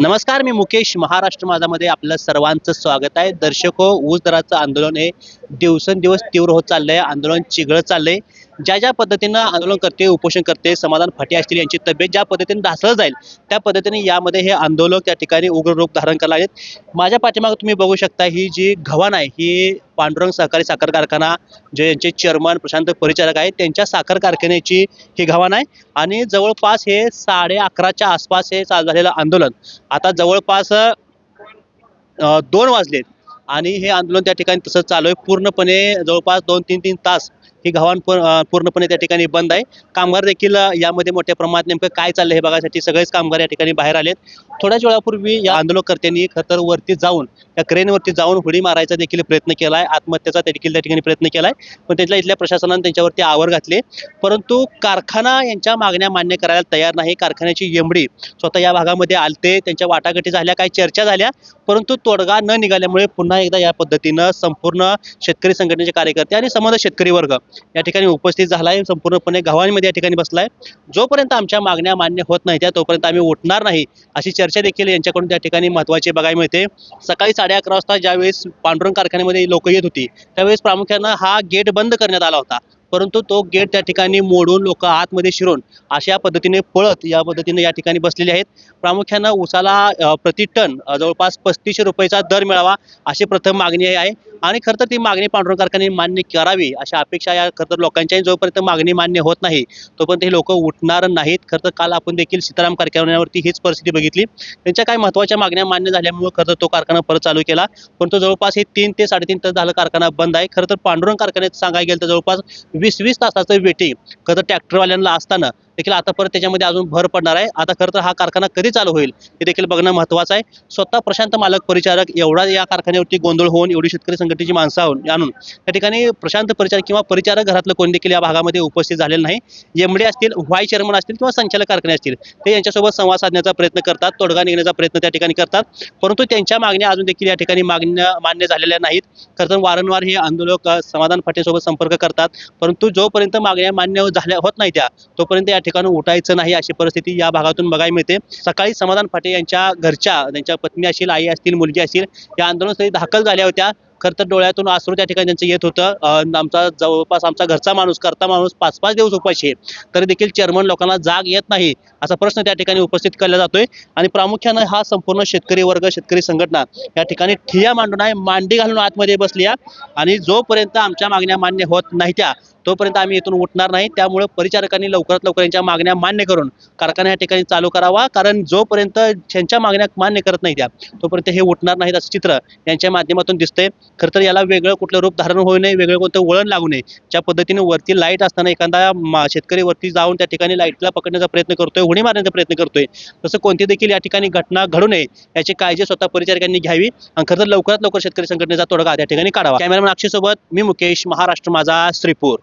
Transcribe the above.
नमस्कार मी मुकेश. महाराष्ट्र माझामध्ये आपलं सर्वांचं स्वागत आहे. दर्शको ऊस दराचं आंदोलन हे दिवसेंदिवस तीव्र होत चाललंय. आंदोलन चिघळत चाललंय. ज्या ज्या पद्धतीनं आंदोलन करते उपोषण करते समाधान फाटे असतील यांची तब्येत ज्या पद्धतीने ढासळत जाईल त्या पद्धतीने यामध्ये हे आंदोलक त्या ठिकाणी उग्र रूप धारण करायला आहेत माझ्या पाठीमागे तुम्ही बघू शकता ही जी घवाण आहे ही पांडुरंग सहकारी साखर कारखाना जे यांचे चेअरमन प्रशांत परिचारक आहेत त्यांच्या साखर कारखान्याची ही घवाण आहे. आणि जवळपास हे साडे अकराच्या आसपास हे चालू झालेलं आंदोलन. आता जवळपास दोन वाजलेत. आणि हे आंदोलन त्या ठिकाणी तसंच चालू आहे. पूर्णपणे जवळपास दोन तीन तीन तास ही गव्हाण पूर्णपणे त्या ठिकाणी बंद आहे. कामगार देखील यामध्ये मोठ्या प्रमाणात नेमकं काय चाललंय हे बघायसाठी सगळेच कामगार या ठिकाणी बाहेर आलेत. थोड्याच वेळापूर्वी या आंदोलनकर्त्यांनी खतर वरती जाऊन त्या क्रेनवरती जाऊन हुडी मारायचा देखील प्रयत्न केला आहे आत्महत्येचा देखील त्या ठिकाणी प्रयत्न केला आहे पण त्यातल्या इथल्या प्रशासनाने त्यांच्यावरती आवर घातले. परंतु कारखाना यांच्या मागण्या मान्य करायला तयार नाही. कारखान्याची एमडी स्वतः या भागामध्ये आलते. त्यांच्या वाटाघाटी झाल्या काही चर्चा झाल्या. परंतु तोडगा न निघाल्यामुळे पुन्हा एकदा या पद्धतीनं संपूर्ण शेतकरी संघटनेचे कार्यकर्ते आणि समज शेतकरी वर्ग या ठिकाणी उपस्थित झाला आहे संपूर्णपणे गव्हाणीमध्ये या ठिकाणी बसलाय. जोपर्यंत आमच्या मागण्या मान्य होत नाही त्या तोपर्यंत आम्ही उठणार नाही अशी चर्चा देखील यांच्याकडून त्या ठिकाणी महत्त्वाची बघायला मिळते. सकाळी साडे अकरा वाजता ज्यावेळेस पांडुरंग कारखान्यामध्ये लोक येत होती त्यावेळेस प्रामुख्यानं हा गेट बंद करण्यात आला होता. परंतु तो गेट त्या ठिकाणी मोडून लोक आतमध्ये शिरून अशा पद्धतीने पळत या पद्धतीने या ठिकाणी बसलेले आहेत. प्रामुख्यानं उसाला प्रति टन जवळपास पस्तीसशे रुपयाचा दर मिळावा अशी प्रथम मागणी आहे. आणि खरं तर ती मागणी पांडुरंग कारखान्याने मान्य करावी अशा अपेक्षा या खरं तर लोकांच्याही जोपर्यंत मागणी मान्य होत नाही तोपर्यंत हे लोक उठणार नाहीत. खरं तर काल आपण देखील सीताराम कारखान्यावरती हीच परिस्थिती बघितली. त्यांच्या काही महत्त्वाच्या मागण्या मान्य झाल्यामुळे खरं तर तो कारखाना परत चालू केला. परंतु जवळपास हे तीन ते साडेतीन तास झालं कारखाना बंद आहे. खरं तर पांडुरंग कारखान्यात सांगायला गेलं तर जवळपास वीस वीस तासाचं वेटिंग खरं तर ट्रॅक्टरवाल्यांना असताना देखील आता परत त्याच्यामध्ये अजून भर पडणार आहे. आता खरं तर हा कारखाना कधी चालू होईल हे देखील बघणं महत्त्वाचं आहे. स्वतः प्रशांत मालक परिचारक एवढा या कारखान्यावरती गोंधळ होऊन एवढी शेतकरी संघटनेची माणसं आणून आणून त्या ठिकाणी प्रशांत परिचारक किंवा परिचारक घरातलं कोण देखील या भागामध्ये उपस्थित झालेलं नाही. एमडी असतील व्हाय चेअरमन असतील किंवा संचालक कारखाने असतील ते यांच्यासोबत संवाद साधण्याचा प्रयत्न करतात तोडगा निघण्याचा प्रयत्न त्या ठिकाणी करतात. परंतु त्यांच्या मागण्या अजून देखील या ठिकाणी मागण्या मान्य झालेल्या नाहीत. खरं तर वारंवार हे आंदोलक समाधान फाटेसोबत संपर्क करतात. परंतु जोपर्यंत मागण्या मान्य झाल्या होत नाही त्या तोपर्यंत या ठिकाणी उठायचं नाही अशी परिस्थिती या भागातून बघायला मिळते. सकाळी समाधान फाटे यांच्या घरच्या त्यांच्या पत्नी असतील आई असतील मुलगी असतील या आंदोलनासाठी दाखल झाल्या होत्या. खरं तर डोळ्यातून आसरू त्या ठिकाणी त्यांचं येत होतं. आमचा जवळपास आमचा घरचा माणूस करता माणूस पाच पाच दिवस उपाशी आहे. तरी देखील चेअरमन लोकांना जाग येत नाही असा प्रश्न त्या ठिकाणी उपस्थित केला जातोय. आणि प्रामुख्यानं हा संपूर्ण शेतकरी वर्ग शेतकरी संघटना या ठिकाणी ठिया मांडून आहे मांडी घालून आतमध्ये बसली आणि जोपर्यंत आमच्या मागण्या मान्य होत नाही त्या तोपर्यंत आम्ही इथून उठणार नाही. त्यामुळे परिचारकांनी लवकरात लवकर यांच्या मागण्या मान्य करून कारखाना या ठिकाणी चालू करावा. कारण जोपर्यंत त्यांच्या मागण्या मान्य करत नाही त्या तोपर्यंत हे उठणार नाहीत असं चित्र यांच्या माध्यमातून दिसतंय. खरं तर याला वेगळं कुठलं रूप धारण होऊ नये वेगळं कोणतं वळण लागू नये ज्या पद्धतीने वरती लाइट असताना एखादा शेतकरी वरती जाऊन त्या ठिकाणी लाईटला पकडण्याचा प्रयत्न करतोय उडी मारण्याचा प्रयत्न करतोय तसं कोणती देखील या ठिकाणी घटना घडू नये याची काळजी स्वतः परिचारकांनी घ्यावी आणि खरं तर लवकरात लवकर शेतकरी संघटनेचा तोडगा त्या ठिकाणी काढावा. कॅमेरामॅन अक्षय सोबत मी मुकेश महाराष्ट्र माझा श्रीपूर.